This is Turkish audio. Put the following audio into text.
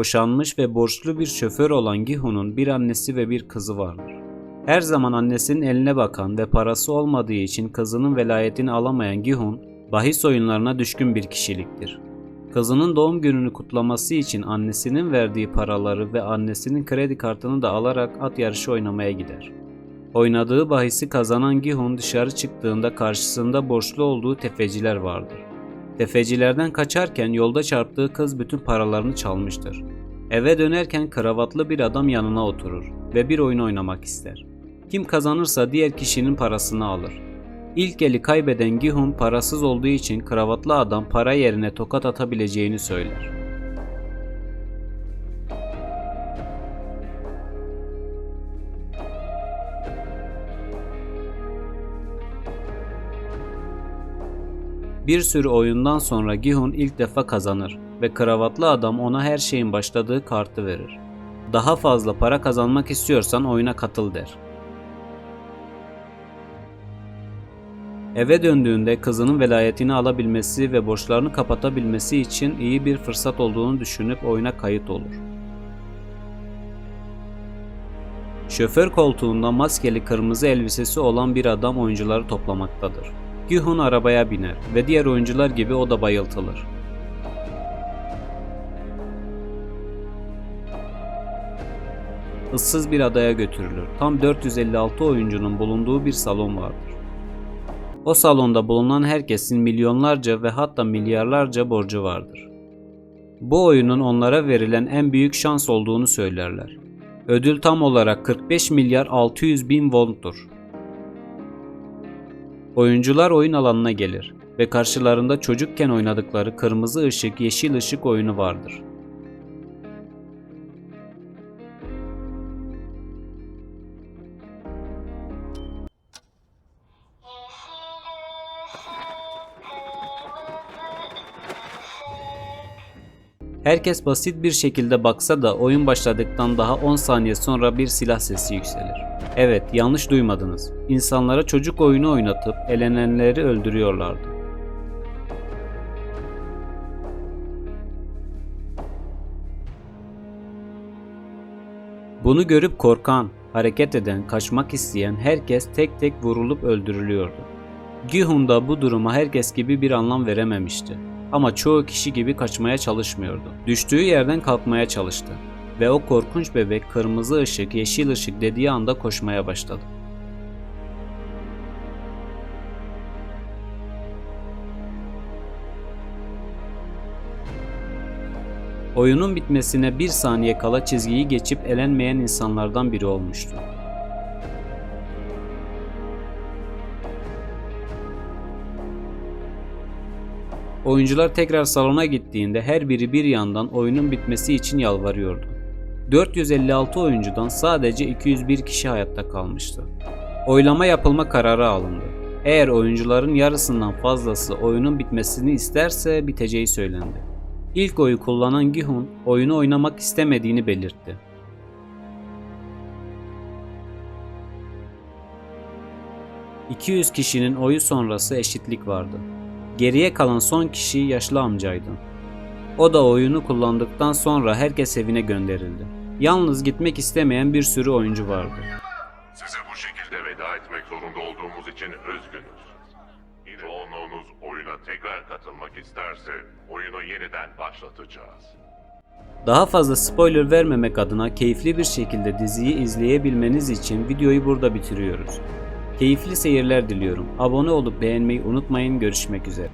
Boşanmış ve borçlu bir şoför olan Gihun'un bir annesi ve bir kızı vardır. Her zaman annesinin eline bakan ve parası olmadığı için kızının velayetini alamayan Gihun, bahis oyunlarına düşkün bir kişiliktir. Kızının doğum gününü kutlaması için annesinin verdiği paraları ve annesinin kredi kartını da alarak at yarışı oynamaya gider. Oynadığı bahisi kazanan Gihun dışarı çıktığında karşısında borçlu olduğu tefeciler vardır. Tefecilerden kaçarken yolda çarptığı kız bütün paralarını çalmıştır. Eve dönerken kravatlı bir adam yanına oturur ve bir oyun oynamak ister. Kim kazanırsa diğer kişinin parasını alır. İlk eli kaybeden Gihun parasız olduğu için kravatlı adam para yerine tokat atabileceğini söyler. Bir sürü oyundan sonra Gihun ilk defa kazanır ve kravatlı adam ona her şeyin başladığı kartı verir. Daha fazla para kazanmak istiyorsan oyuna katıl der. Eve döndüğünde kızının velayetini alabilmesi ve borçlarını kapatabilmesi için iyi bir fırsat olduğunu düşünüp oyuna kayıt olur. Şoför koltuğunda maskeli kırmızı elbisesi olan bir adam oyuncuları toplamaktadır. Gihun arabaya biner ve diğer oyuncular gibi o da bayıltılır. Issız bir adaya götürülür. Tam 456 oyuncunun bulunduğu bir salon vardır. O salonda bulunan herkesin milyonlarca ve hatta milyarlarca borcu vardır. Bu oyunun onlara verilen en büyük şans olduğunu söylerler. Ödül tam olarak 45 milyar 600 bin won'tur. Oyuncular oyun alanına gelir ve karşılarında çocukken oynadıkları kırmızı ışık yeşil ışık oyunu vardır. Herkes basit bir şekilde baksa da oyun başladıktan daha 10 saniye sonra bir silah sesi yükselir. Evet, yanlış duymadınız. İnsanlara çocuk oyunu oynatıp elenenleri öldürüyorlardı. Bunu görüp korkan, hareket eden, kaçmak isteyen herkes tek tek vurulup öldürülüyordu. Gihun da bu duruma herkes gibi bir anlam verememişti. Ama çoğu kişi gibi kaçmaya çalışmıyordu. Düştüğü yerden kalkmaya çalıştı. Ve o korkunç bebek kırmızı ışık, yeşil ışık dediği anda koşmaya başladı. Oyunun bitmesine bir saniye kala çizgiyi geçip elenmeyen insanlardan biri olmuştu. Oyuncular tekrar salona gittiğinde her biri bir yandan oyunun bitmesi için yalvarıyordu. 456 oyuncudan sadece 201 kişi hayatta kalmıştı. Oylama yapılma kararı alındı. Eğer oyuncuların yarısından fazlası oyunun bitmesini isterse biteceği söylendi. İlk oyu kullanan Gihun oyunu oynamak istemediğini belirtti. ...200 kişinin oyu sonrası eşitlik vardı. Geriye kalan son kişi yaşlı amcaydı. O da oyunu kullandıktan sonra herkes evine gönderildi. Yalnız gitmek istemeyen bir sürü oyuncu vardı. Size bu şekilde veda etmek zorunda olduğumuz için üzgünüz. Çoğunluğunuz oyuna tekrar katılmak isterse oyunu yeniden başlatacağız. Daha fazla spoiler vermemek adına keyifli bir şekilde diziyi izleyebilmeniz için videoyu burada bitiriyoruz. Keyifli seyirler diliyorum. Abone olup beğenmeyi unutmayın. Görüşmek üzere.